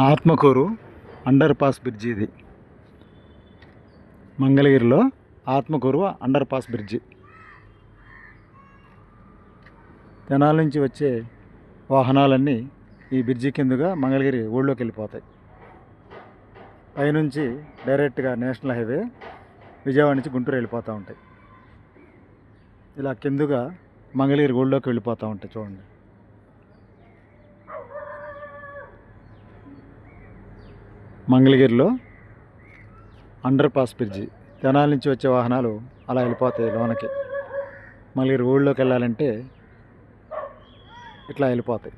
Atmakur under pass bridge ఇది. మంగళగిరిలో Atmakur under pass bridge. Tenali నుంచి వచ్చే వాహనాలన్నీ ఈ బ్రిడ్జి కిందుగా మంగళగిరి ఊళ్ళోకి వెళ్ళిపోతాయి. పైనుంచి డైరెక్ట్గా నేషనల్ హైవే విజయవాడ నుంచి గుంటూరు వెళ్ళిపోతూ ఉంటాయి. ఇలా కిందుగా మంగళగిరి ఊళ్ళోకి వెళ్ళిపోతూ ఉంటాయి చూడండి. మంగళగిరిలో అండర్ పాస్ బ్రిడ్జి. తెనాల నుంచి వచ్చే వాహనాలు అలా వెళ్ళిపోతాయి లోనకి. మంగళగిరి ఊళ్ళోకి వెళ్ళాలంటే ఇట్లా వెళ్ళిపోతాయి.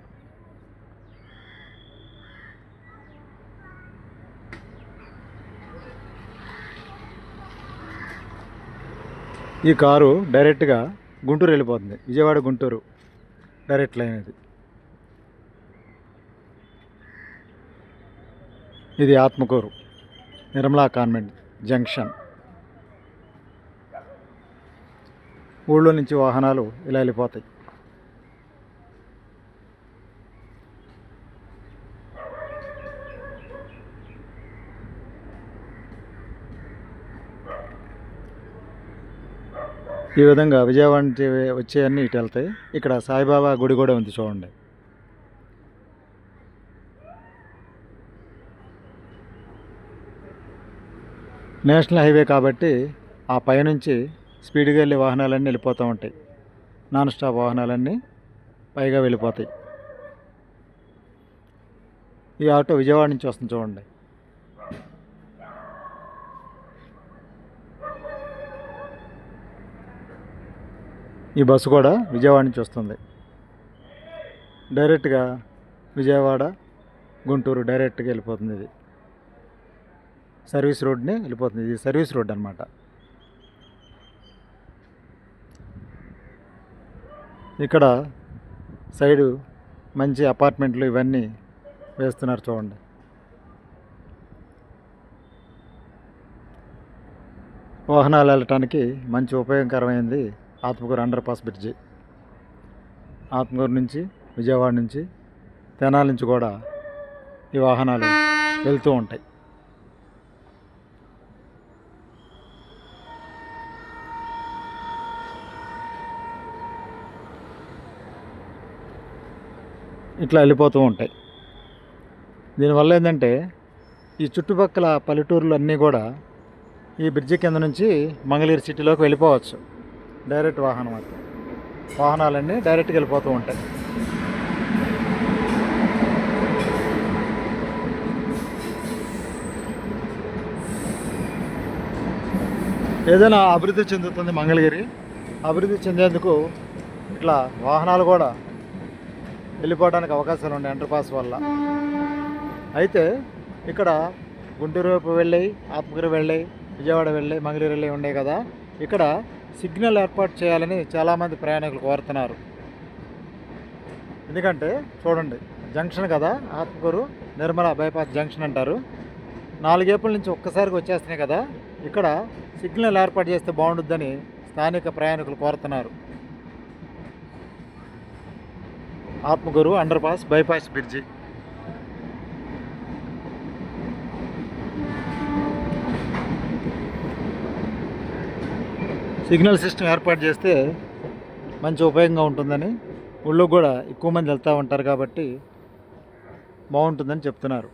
ఈ కారు డైరెక్ట్గా గుంటూరు వెళ్ళిపోతుంది. విజయవాడ గుంటూరు. డైరెక్ట్ లైన్ ఇది ఇది ఆత్మకూరు నిర్మలా కాన్వెంట్ జంక్షన్. ఊళ్ళో నుంచి వాహనాలు ఇలా వెళ్ళిపోతాయి. ఈ విధంగా విజయవాడ నుంచి వచ్చేవన్నీ ఇటు వెళ్తాయి. ఇక్కడ సాయిబాబా గుడి కూడా ఉంది చూడండి. నేషనల్ హైవే కాబట్టి ఆ పైనుంచి స్పీడ్గా వెళ్ళే వాహనాలన్నీ వెళ్ళిపోతూ ఉంటాయి. నాన్ స్టాప్ వాహనాలన్నీ పైగా వెళ్ళిపోతాయి. ఈ ఆటో విజయవాడ నుంచి వస్తుంది చూడండి. ఈ బస్సు కూడా విజయవాడ నుంచి వస్తుంది. డైరెక్ట్గా విజయవాడ గుంటూరు డైరెక్ట్గా వెళ్ళిపోతుంది ఇది. సర్వీస్ రోడ్ని వెళ్ళిపోతుంది. ఇది సర్వీస్ రోడ్ అనమాట ఇక్కడ సైడు మంచి అపార్ట్మెంట్లు ఇవన్నీ వేస్తున్నారు చూడండి. వాహనాలు వెళ్ళటానికి మంచి ఉపయోగకరమైనది Atmakur under pass bridge. Atmakur నుంచి విజయవాడ నుంచి తెనాల నుంచి కూడా ఈ వాహనాలు వెళ్తూ ఉంటాయి. ఇట్లా వెళ్ళిపోతూ ఉంటాయి. దీనివల్ల ఏంటంటే ఈ చుట్టుపక్కల పల్లెటూర్లు అన్నీ కూడా ఈ బ్రిడ్జి కింద నుంచి మంగళగిరి సిటీలోకి వెళ్ళిపోవచ్చు. డైరెక్ట్ వాహనం అది. వాహనాలన్నీ డైరెక్ట్గా వెళ్ళిపోతూ ఉంటాయి. ఏదైనా అభివృద్ధి చెందుతుంది మంగళగిరి. అభివృద్ధి చెందేందుకు ఇట్లా వాహనాలు కూడా వెళ్ళిపోవడానికి అవకాశాలు ఉన్నాయి అండర్ పాస్ వల్ల. అయితే ఇక్కడ గుంటూరు వైపు వెళ్ళి ఆత్మకూరు వెళ్ళి విజయవాడ వెళ్ళి మంగళూరు వెళ్ళి ఉండే కదా ఇక్కడ సిగ్నల్ ఏర్పాటు చేయాలని చాలామంది ప్రయాణికులు కోరుతున్నారు. ఎందుకంటే చూడండి జంక్షన్ కదా ఆత్మకూరు నిర్మల బైపాస్ జంక్షన్ అంటారు. నాలుగేపుల నుంచి ఒక్కసారిగా వచ్చేస్తున్నాయి కదా ఇక్కడ సిగ్నల్ ఏర్పాటు చేస్తే బాగుంటుందని స్థానిక ప్రయాణికులు కోరుతున్నారు. Atmakur under pass bypass bridge signal system ఏర్పాటు చేస్తే మంచి ఉపయోగంగా ఉంటుందని. ఊళ్ళో కూడా ఎక్కువ మంది వెళ్తూ ఉంటారు కాబట్టి బాగుంటుందని చెప్తున్నారు.